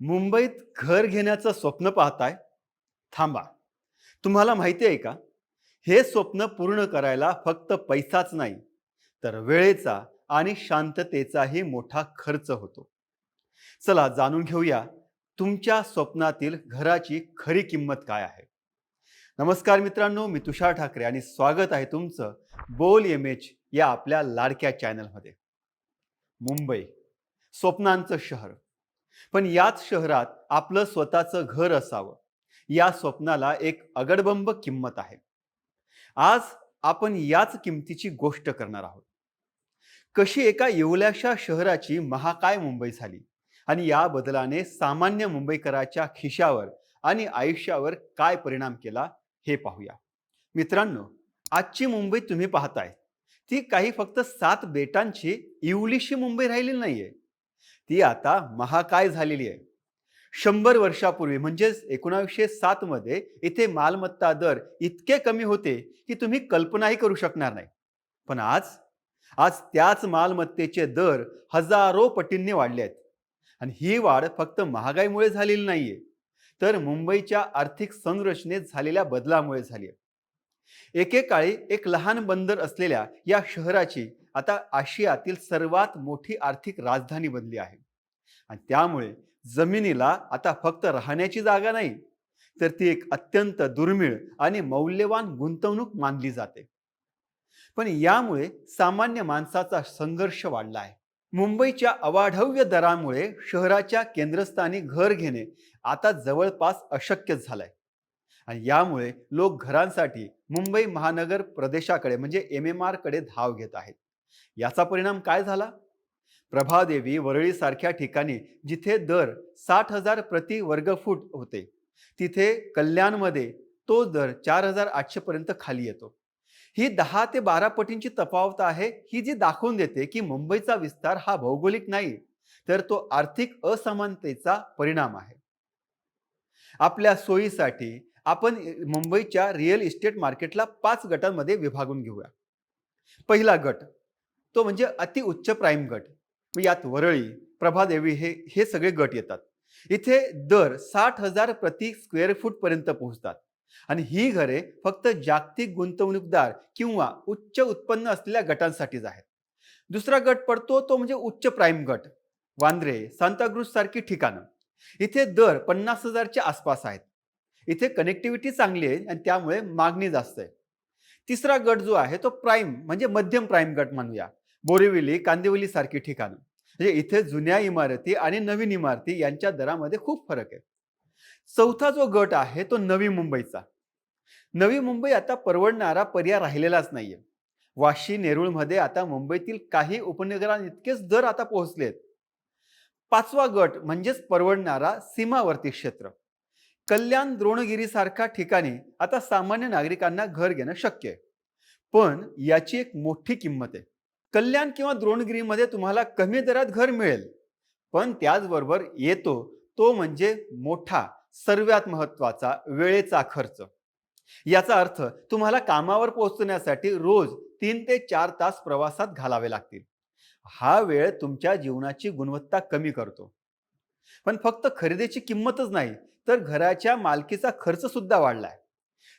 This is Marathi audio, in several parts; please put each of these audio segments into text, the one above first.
मुंबईत घर घेण्याचं स्वप्न पाहताय? थांबा. तुम्हाला माहिती आहे का? हे स्वप्न पूर्ण करायला फक्त पैसाच नाही तर वेळेचा आणि शांततेचाही मोठा खर्च होतो. चला जाणून घेऊया तुमच्या स्वप्नातील घराची खरी किंमत काय आहे. नमस्कार मित्रांनो मी तुषार ठाकरे आणि स्वागत आहे तुमचं बोल एम एच या आपल्या लाडक्या चॅनलमध्ये. मुंबई स्वप्नांचं शहर. पण याच शहरात आपलं स्वतःचं घर असावं या स्वप्नाला एक अगडबंब किंमत आहे. आज आपण याच किमतीची गोष्ट करणार आहोत. कशी एका येवल्याशा शहराची महाकाय मुंबई झाली आणि या बदलाने सामान्य मुंबईकराच्या खिशावर आणि आयुष्यावर काय परिणाम केला हे पाहूया. मित्रांनो आजची मुंबई तुम्ही पाहताय. ती काही फक्त सात बेटांची इवलीशी मुंबई राहिलेली नाहीये. ती आता महाकाय झालेली आहे. शंभर वर्षापूर्वी म्हणजेच एकोणावीसशे सातमध्ये इथे मालमत्ता दर इतके कमी होते की तुम्ही कल्पनाही करू शकणार नाही. पण आज आज त्याच मालमत्तेचे दर हजारो पटींनी वाढले आहेत. आणि ही वाढ फक्त महागाईमुळे झालेली नाहीये तर मुंबईच्या आर्थिक संरचनेत झालेल्या बदलामुळे झाली आहे. एकेकाळी एक लहान बंदर असलेल्या या शहराची आता आशियातील सर्वात मोठी आर्थिक राजधानी बनली आहे. आणि त्यामुळे जमिनीला आता फक्त राहण्याची जागा नाही तर ती एक अत्यंत दुर्मिळ आणि मौल्यवान गुंतवणूक मानली जाते. पण यामुळे सामान्य माणसाचा संघर्ष वाढला आहे. मुंबईच्या अवाढव्य दरामुळे शहराच्या केंद्रस्थानी घर घेणे आता जवळपास अशक्य झालंय. आणि यामुळे लोक घरांसाठी मुंबई महानगर प्रदेशाकडे म्हणजे एम एम आरकडे धाव घेत आहेत. याचा परिणाम काय झाला? प्रभादेवी वरळीसारख्या ठिकाणी जिथे दर साठ हजार प्रति वर्गफूट होते तिथे कल्याणमध्ये तो दर चार हजार आठशेपर्यंत खाली येतो. ही दहा ते बारा पटींची तफावत आहे ही जी दाखवून देते की मुंबईचा विस्तार हा भौगोलिक नाही तर तो आर्थिक असमानतेचा परिणाम आहे. आपल्या सोयीसाठी आपण मुंबईच्या रिअल इस्टेट मार्केटला पाच गटांमध्ये विभागून घेऊया. पहिला गट तो म्हणजे अति उच्च प्राईम गट. यात वरळी प्रभादेवी हे हे सगळे गट येतात. इथे दर साठ हजार प्रति स्क्वेअर फूट पर्यंत पोहोचतात. आणि ही घरे फक्त जागतिक गुंतवणूकदार किंवा उच्च उत्पन्न असलेल्या गटांसाठीच आहेत. दुसरा गट पडतो तो म्हणजे उच्च प्राईम गट. वांद्रे सांताक्रुज सारखी ठिकाणं. इथे दर पन्नास हजारच्या आसपास आहेत. इथे कनेक्टिव्हिटी चांगली आहे आणि त्यामुळे मागणी जास्त आहे. तिसरा गट जो आहे तो प्राईम म्हणजे मध्यम प्राईम गट म्हणूया. बोरिवली कांदिवली सारखी ठिकाणं. म्हणजे इथे जुन्या इमारती आणि नवीन इमारती यांच्या दरामध्ये खूप फरक आहे. चौथा जो गट आहे तो नवी मुंबईचा. नवी मुंबई आता परवडणारा पर्याय राहिलेलाच नाहीये. वाशी नेरुळमध्ये आता मुंबईतील काही उपनगरांइतकेच दर आता पोहोचलेत. पाचवा गट म्हणजेच परवडणारा सीमावर्ती क्षेत्र. कल्याण द्रोणगिरी सारख्या ठिकाणी आता सामान्य नागरिकांना घर घेणं शक्य आहे. पण याची एक मोठी किंमत आहे. कल्याण किंवा द्रोणगिरीमध्ये तुम्हाला कमी दरात घर मिळेल. पण त्याचबरोबर येतो तो म्हणजे मोठा सर्वात महत्त्वाचा वेळेचा खर्च. याचा अर्थ तुम्हाला कामावर पोहोचण्यासाठी रोज तीन ते चार तास प्रवासात घालावे लागतील. हा वेळ तुमच्या जीवनाची गुणवत्ता कमी करतो. पण फक्त खरेदीची किंमतच नाही तर घराच्या मालकीचा खर्च सुद्धा वाढलाय.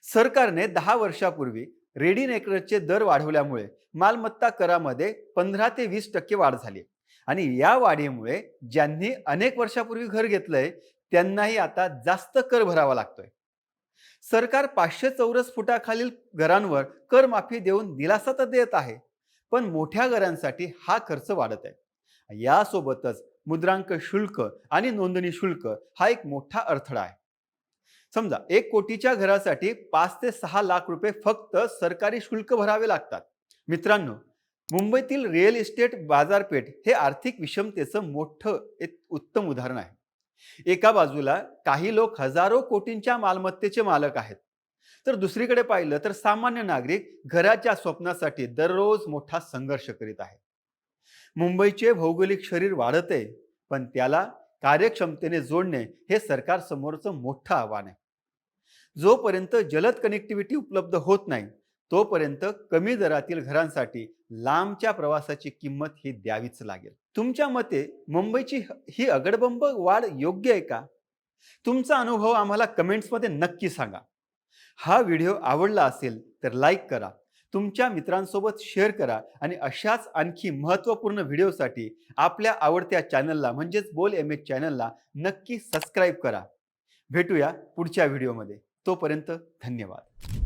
सरकारने दहा वर्षापूर्वी रेडी नेकरचे दर वाढवल्यामुळे मालमत्ता करामध्ये पंधरा ते वीस टक्के वाढ झाली. आणि या वाढीमुळे ज्यांनी अनेक वर्षापूर्वी घर घेतलंय त्यांनाही आता जास्त कर भरावा लागतोय. सरकार पाचशे चौरस फुटाखालील घरांवर कर माफी देऊन दिलासा तर देत आहे पण मोठ्या घरांसाठी हा खर्च वाढत आहे. यासोबतच मुद्रांक शुल्क आणि नोंदणी शुल्क हा एक मोठा अडथळा आहे. समजा एक कोटीच्या घरासाठी पाच ते सहा लाख रुपये फक्त सरकारी शुल्क भरावे लागतात. मित्रांनो मुंबईतील रिअल इस्टेट बाजारपेठ हे आर्थिक विषमतेचं मोठं एक उत्तम उदाहरण आहे. एका बाजूला काही लोक हजारो कोटींच्या मालमत्तेचे मालक आहेत. तर दुसरीकडे पाहिलं तर सामान्य नागरिक घराच्या स्वप्नासाठी दररोज मोठा संघर्ष करीत आहे. मुंबईचे भौगोलिक शरीर वाढते पण त्याला कार्यक्षमतेने जोडणे हे सरकारसमोरचं मोठं आव्हान आहे. जोपर्यंत जलद कनेक्टिव्हिटी उपलब्ध होत नाही तोपर्यंत कमी दरातील घरांसाठी लांबच्या प्रवासाची किंमत ही द्यावीच लागेल. तुमच्या मते मुंबईची ह- ही अगडबंब वाढ योग्य आहे का? तुमचा अनुभव आम्हाला कमेंट्समध्ये नक्की सांगा. हा व्हिडिओ आवडला असेल तर लाईक करा. तुमच्या मित्रांसोबत शेअर करा आणि अशाच आणखी महत्त्वपूर्ण व्हिडिओसाठी आपल्या आवडत्या चॅनलला म्हणजेच बोल एम एच चॅनलला नक्की सबस्क्राईब करा. भेटूया पुढच्या व्हिडिओमध्ये तोपर्यंत धन्यवाद.